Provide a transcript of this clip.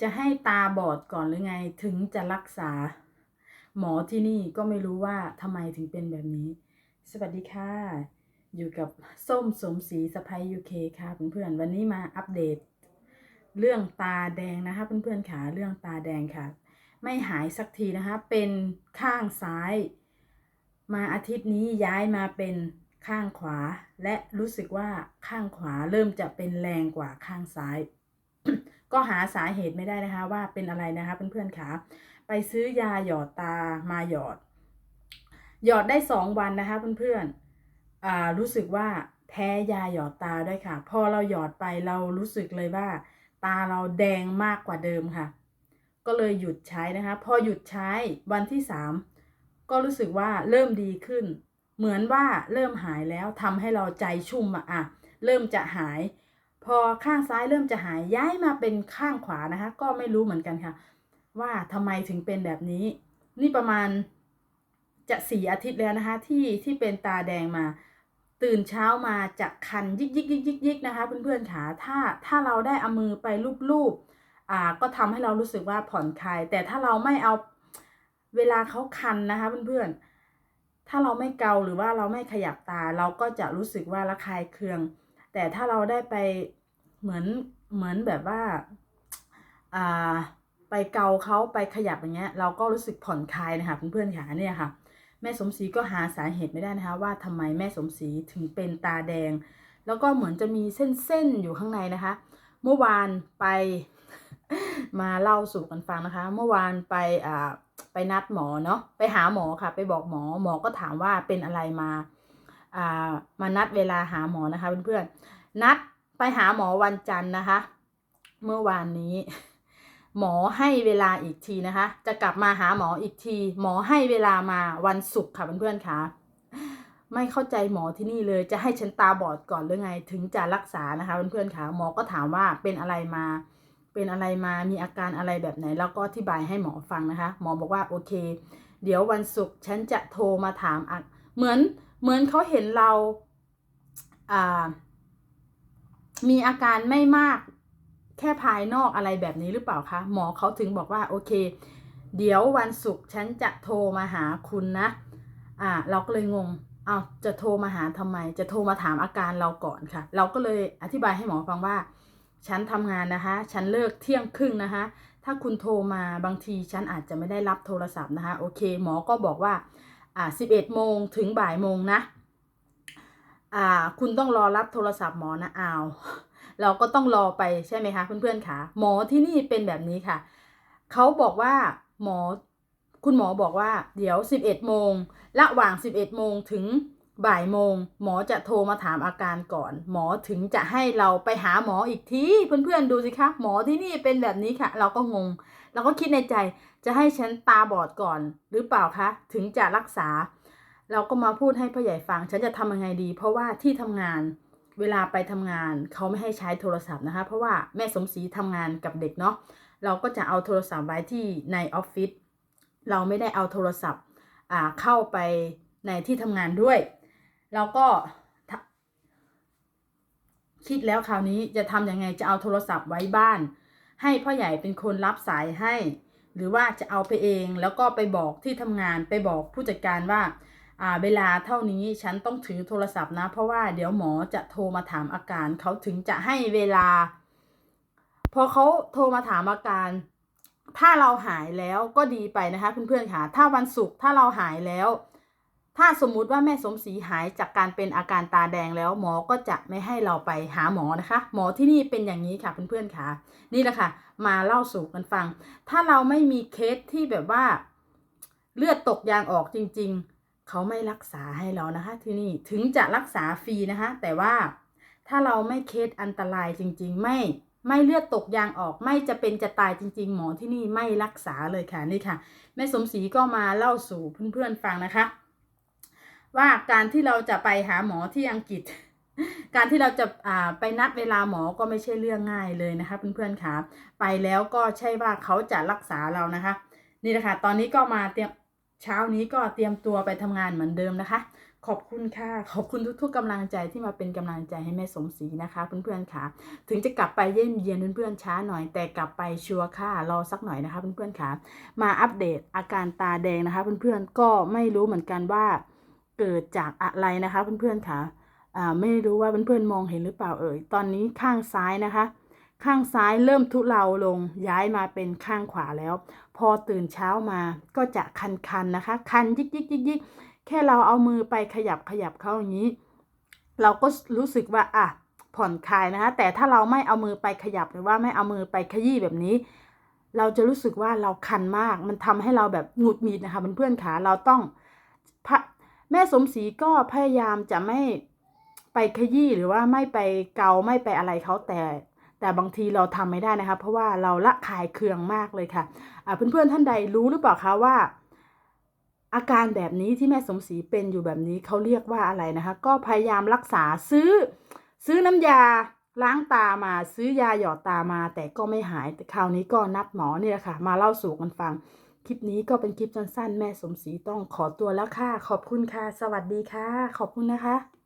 จะให้ตาบอดก่อนหรือไงถึงจะรักษา หมอที่นี่ก็ไม่รู้ว่าทำไมถึงเป็นแบบนี้ สวัสดีค่ะ อยู่กับส้มสมศรีสะพายยูเคค่ะเพื่อนๆวันนี้มาอัปเดต เรื่องตาแดงนะคะเพื่อนๆค่ะเรื่องตาแดงค่ะ ไม่หายสักทีนะคะ เป็นข้างซ้าย มาอาทิตย์นี้ย้ายมาเป็นข้างขวา และรู้สึกว่าข้างขวาเริ่มจะเป็นแรงกว่าข้างซ้าย ก็หาสาเหตุไม่ได้นะคะว่าเป็นอะไรนะคะเพื่อนๆค่ะไปซื้อยาหยอดตามาหยอด หยอดได้สองวันนะคะเพื่อนๆรู้สึกว่าแพ้ยาหยอดตาด้วยค่ะ พอเราหยอดไปเรารู้สึกเลยว่า ตาเราแดงมากกว่าเดิมค่ะ ก็เลยหยุดใช้นะคะ พอหยุดใช้วันที่สามก็รู้สึกว่าเริ่มดีขึ้น เหมือนว่าเริ่มหายแล้วทำให้เราใจชุ่มอะอะเริ่มจะหาย พอข้างซ้ายเริ่มจะหายย้ายมาเป็นข้างขวานะคะ ก็ไม่รู้เหมือนกันค่ะ ว่าทำไมถึงเป็นแบบนี้ นี่ประมาณจะสี่อาทิตย์แล้วนะคะ ที่ที่เป็นตาแดงมา ตื่นเช้ามาจะคันยิกยิกยิกยิกยิกนะคะ เพื่อนๆค่ะถ้าถ้าเราได้เอามือไปลูบๆอ่าก็ทำให้เรารู้สึกว่าผ่อนคลาย แต่ถ้าเราไม่เอาเวลาเขาคันนะคะเพื่อนๆถ้าเราไม่เกาหรือว่าเราไม่ขยับตาเราก็จะรู้สึกว่าระคายเคือง แต่ถ้าเราได้ไปเหมือนเหมือนแบบว่าอ่าไปเกาเขาไปขยับอย่างเงี้ย เราก็รู้สึกผ่อนคลายนะคะเพื่อนๆค่ะเนี่ยค่ะ แม่สมศรีก็หาสาเหตุไม่ได้นะคะ ว่าทำไมแม่สมศรีถึงเป็นตาแดง แล้วก็เหมือนจะมีเส้นๆอยู่ข้างในนะคะ เมื่อวานไปมาเล่าสู่กันฟังนะคะ เมื่อวานไปอ่าไปนัดหมอเนาะไปหาหมอค่ะ ไปบอกหมอหมอก็ถามว่าเป็นอะไรมา มานัดเวลาหาหมอนะคะเพื่อนๆนัดไปหาหมอวันจันทร์นะคะ เมื่อวานนี้ หมอให้เวลาอีกทีนะคะ จะกลับมาหาหมออีกที หมอให้เวลามาวันศุกร์ค่ะเพื่อนๆค่ะไม่เข้าใจหมอที่นี่เลยจะให้ฉันตาบอดก่อนหรือไง ถึงจะรักษานะคะเพื่อนๆค่ะหมอก็ถามว่าเป็นอะไรมา เป็นอะไรมามีอาการอะไรแบบไหน แล้วก็อธิบายให้หมอฟังนะคะ หมอบอกว่าโอเค เดี๋ยววันศุกร์ฉันจะโทรมาถามอเหมือน เหมือนเขาเห็นเราอ่ามีอาการไม่มากแค่ภายนอกอะไรแบบนี้หรือเปล่าคะ หมอเขาถึงบอกว่าโอเค เดี๋ยววันศุกร์ฉันจะโทรมาหาคุณนะ อ่า เราก็เลยงงเอาจะโทรมาหาทำไม จะโทรมาถามอาการเราก่อนค่ะ เราก็เลยอธิบายให้หมอฟังว่า ฉันทำงานนะคะ ฉันเลิกเที่ยงครึ่งนะคะ ถ้าคุณโทรมาบางทีฉันอาจจะไม่ได้รับโทรศัพท์นะคะ โอเค หมอก็บอกว่า อ่าสิบเอ็ดโมงถึงบ่ายโมงนะ อ่า คุณต้องรอรับโทรศัพท์หมอนะอ้าวเราก็ต้องรอไปใช่ไหมคะเพื่อนๆค่ะหมอที่นี่เป็นแบบนี้ค่ะเขาบอกว่าหมอคุณหมอบอกว่า เดี๋ยว 11 โมงระหว่าง 11 โมงถึง บ่ายโมง หมอจะโทรมาถามอาการก่อน หมอถึงจะให้เราไปหาหมออีกทีเพื่อนๆดูสิคะ หมอที่นี่เป็นแบบนี้ค่ะ เราก็งง เราก็คิดในใจจะให้ฉันตาบอดก่อน หรือเปล่าคะ ถึงจะรักษา เราก็มาพูดให้พ่อใหญ่ฟัง ฉันจะทำยังไงดี เพราะว่าที่ทำงานเวลาไปทำงานเขาไม่ให้ใช้โทรศัพท์นะคะ เพราะว่าแม่สมศรีทำงานกับเด็กเนาะเราก็จะเอาโทรศัพท์ไว้ที่ในออฟฟิศเราไม่ได้เอาโทรศัพท์อ่าเข้าไปในที่ทำงานด้วย เราก็คิดแล้วคราวนี้จะทำยังไงจะเอาโทรศัพท์ไว้บ้าน ให้พ่อใหญ่เป็นคนรับสายให้ หรือว่าจะเอาไปเองแล้วก็ไปบอกที่ทำงานไปบอกผู้จัดการว่าเวลาเท่านี้ฉันต้องถือโทรศัพท์นะ เพราะว่าเดี๋ยวหมอจะโทรมาถามอาการเขาถึงจะให้เวลา พอเขาโทรมาถามอาการ ถ้าเราหายแล้วก็ดีไปนะคะเพื่อนๆค่ะ ถ้าวันศุกร์ถ้าเราหายแล้ว ถ้าสมมุติว่าแม่สมศรีหายจากการเป็นอาการตาแดงแล้วหมอก็จะไม่ให้เราไปหาหมอนะคะ หมอที่นี่เป็นอย่างนี้ค่ะเพื่อนๆค่ะ นี่แหละค่ะ มาเล่าสู่กันฟัง ถ้าเราไม่มีเคสที่แบบว่า เลือดตกยางออกจริง ๆ เขาไม่รักษาให้เรานะคะ ที่นี่ถึงจะรักษาฟรีนะคะ แต่ว่าถ้าเราไม่เคสอันตรายจริง ๆ ไม่ไม่เลือดตกยางออกไม่จะเป็นจะตายจริง ๆ หมอที่นี่ไม่รักษาเลยค่ะนี่ค่ะแม่สมศรีก็มาเล่าสู่เพื่อนๆฟังนะคะ ว่าการที่เราจะไปหาหมอที่อังกฤษ การที่เราจะาไปนัดเวลาหมอก็ไม่ใช่เรื่องง่ายเลยนะคะเพื่อนๆค่ะไปแล้วก็ใช่ว่าเขาจะรักษาเรานะคะ นี่แหละค่ะตอนนี้ก็มาเตรียมเช้านี้ก็เตรียมตัวไปทำงานเหมือนเดิมนะคะ ขอบคุณค่ะ ขอบคุณทุกๆกำลังใจที่มาเป็นกำลังใจให้แม่สมศรีนะคะเพื่อนๆค่ะ ถึงจะกลับไปเยี่ยมเยียนเพื่อนๆช้าหน่อยแต่กลับไปชัวร์ค่ะรอสักหน่อยนะคะเพื่อนๆค่ะ มาอัปเดตอาการตาแดงนะคะ เพื่อนๆก็ไม่รู้เหมือนกันว่า เกิดจากอะไรนะคะเพื่อนๆค่ะอ่าไม่รู้ว่าเพื่อนๆมองเห็นหรือเปล่าเอ่ยตอนนี้ข้างซ้ายนะคะ ข้างซ้ายเริ่มทุเลาลงย้ายมาเป็นข้างขวาแล้ว พอตื่นเช้ามาก็จะคันๆนะคะ คันยิกยิกยิกยิกแค่เราเอามือไปขยับขยับเขาอย่างนี้ เราก็รู้สึกว่าอะผ่อนคลายนะคะ แต่ถ้าเราไม่เอามือไปขยับหรือว่าไม่เอามือไปขยี้แบบนี้ เราจะรู้สึกว่าเราคันมาก มันทำให้เราแบบหงุดหงิดนะคะเพื่อนๆขาเราต้องพะ แม่สมศรีก็พยายามจะไม่ไปขยี้หรือว่าไม่ไปเกาไม่ไปอะไรเขาแต่แต่บางทีเราทำไม่ได้นะคะเพราะว่าเราละคายเคืองมากเลยค่ะอ่าเพื่อนๆท่านใดรู้หรือเปล่าคะว่า อาการแบบนี้ที่แม่สมศรีเป็นอยู่แบบนี้เขาเรียกว่าอะไรนะคะ ก็พยายามรักษาซื้อ ซื้อน้ำยาล้างตามาซื้อยาหยอดตามา แต่ก็ไม่หายแต่คราวนี้ก็นัดหมอเนี่ยค่ะ มาเล่าสู่กันฟัง คลิปนี้ก็เป็นคลิปสั้นๆแม่สมศรีต้องขอตัวแล้วค่ะ ขอบคุณค่ะ สวัสดีค่ะ ขอบคุณนะคะ